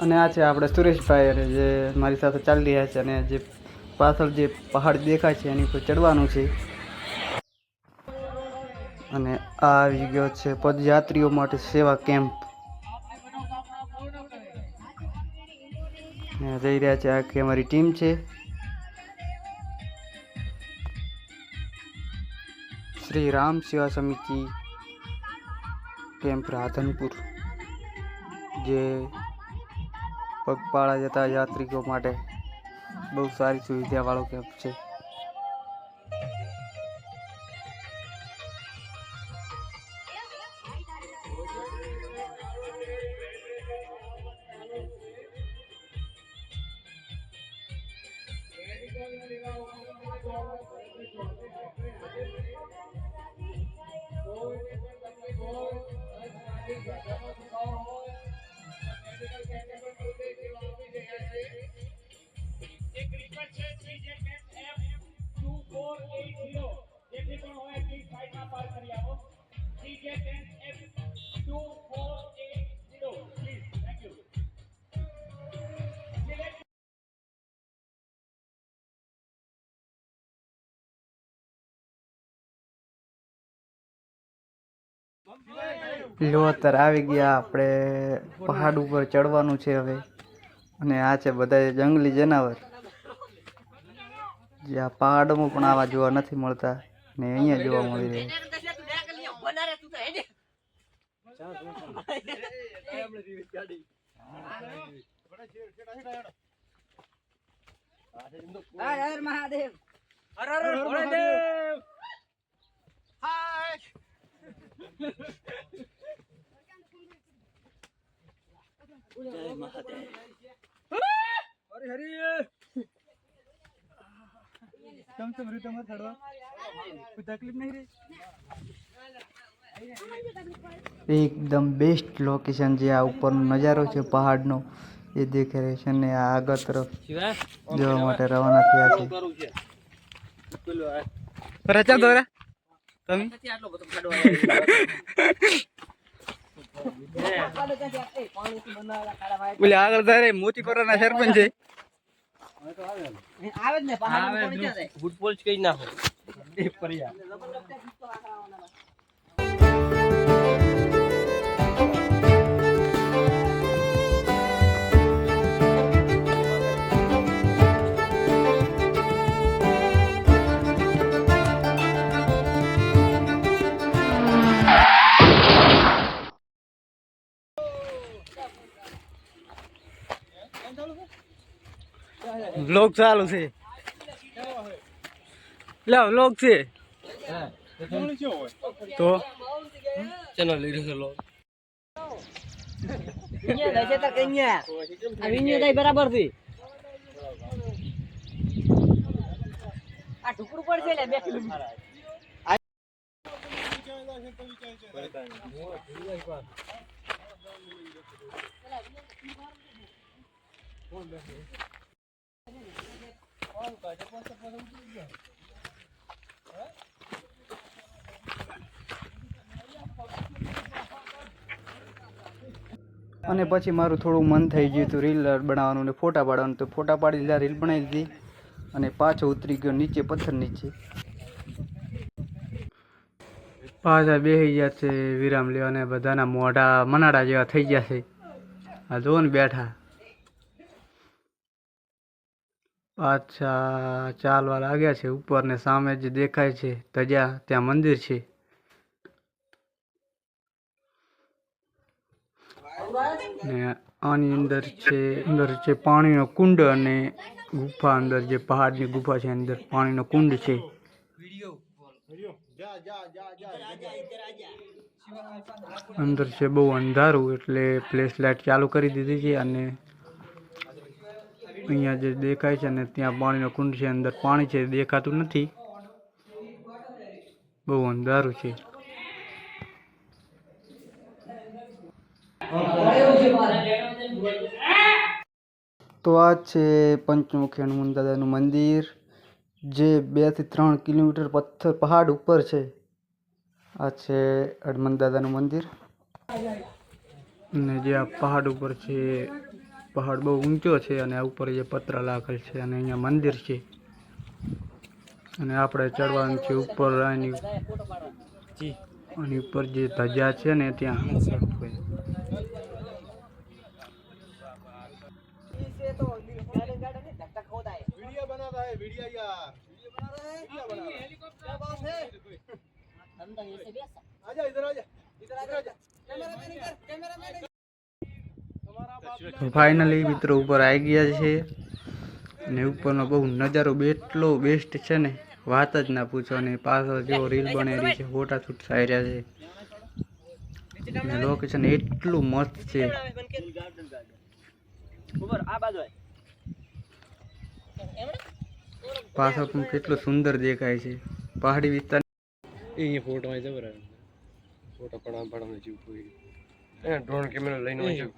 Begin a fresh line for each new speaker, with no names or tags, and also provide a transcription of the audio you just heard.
અને આ છે આપણે સુરેશભાઈ જે મારી સાથે ચાલી રહ્યા છે અને જે પાછળ જે પહાડ દેખાય છે એની ઉપર ચડવાનું છે. અને આ આવી ગયો છે પદયાત્રીઓ માટે સેવા કેમ્પ. જઈ રહ્યા છે આખી અમારી ટીમ છે. શ્રી રામ સેવા સમિતિ કેમ્પ રાધનપુર. જે પગપાળા જતા યાત્રિકો માટે બહુ સારી સુવિધાવાળો કેમ્પ છે.
એક two four eight zero please thank you
લો અત્યારે આવી ગયા આપણે પહાડ ઉપર ચડવાનું છે હવે. અને આ છે બધા જંગલી જનાવર. જે આ પહાડમાં પણ આવા જોવા નથી મળતા. ને અહીંયા જોવા મળી રહ્યા હર મહાદેવ. હર હર મહાદેવ તો મૃતમર તકલીફ નહીં રહી એકદમ બેસ્ટ લોકેશન જે આ ઉપરનો નજારો છે પહાડનો એ દેખાઈ રહ્યો છે અને આ આગળ તરફ જવા માટે રવાના થયા છે. રચા દોરા. તમે? બોલે આગળ તારે મોતી પરાના સરપંચ છે.
ફૂટબોલ જ કઈ નાખો
વ્લોગ ચાલુ છે. લે બ્લોગ છે. તો?
ચલો લીધો
બ્લોગ બરાબરથી. આ ઢુકડું પડશે લે બે કિલોમીટર
અને પછી મારું થોડું મન થઈ ગયું હતું રીલ બનાવવાનું ને ફોટા પાડવાનું, તો ફોટા પાડી લીધા રીલ બનાવી લીધી અને પાછો ઉતરી ગયો નીચે, પથ્થર નીચે. પાછા બેસી ગયા છે વિરામ લેવા અને બધાના મોઢા મનાડા જેવા થઈ ગયા છે. આ જુઓ ને બેઠા. પાછા ચાલવા લાગ્યા છે ઉપર ને સામે જે દેખાય છે તજ્યા ત્યાં મંદિર છે. ને આની અંદર છે અંદર છે પાણીનો કુંડ અને ગુફા અંદર જે પહાડની ગુફા છે અંદર પાણીનો કુંડ છે. અંદર છે બહુ અંધારું એટલે ફ્લેશ લાઇટ ચાલુ કરી દીધી છે અને અહીંયા જે દેખાય છે ને ત્યાં પાણીનો કુંડ છે, અંદર પાણી છે દેખાતું નથી. બહુ અંધારું છે. તો આ છે પંચમુખી હનુમાન દાદાનું મંદિર, જે બેથી ત્રણ કિલોમીટર પથ્થર પહાડ ઉપર છે. આ છે હનુમાન દાદાનું મંદિર. અને જે આ પહાડ ઉપર છે પહાડ બહુ ઊંચો છે અને આ ઉપર જે પતરા લાગેલ છે અને અહીંયા મંદિર છે. અને આપણે ચડવાનું છે ઉપર આની આની ઉપર જે ધજા છે ને ત્યાં. ફાઇનલી મિત્રો ઉપર આવી ગયા છે ને ઉપરનો બહુ નજારો એટલો બેસ્ટ છે ને, વાત જ ના પૂછો અને પાછળ જેવો રીલ બનેલી છે, ફોટા છૂટ રહ્યા છે. લોકેશન એટલું મસ્ત છે. પાછળ પણ કેટલું સુંદર દેખાય છે. પહાડી વિસ્તાર
એ ફોટો ફોટો આમ પણ જીવ કોઈ ડ્રોન કેમેરા લઈને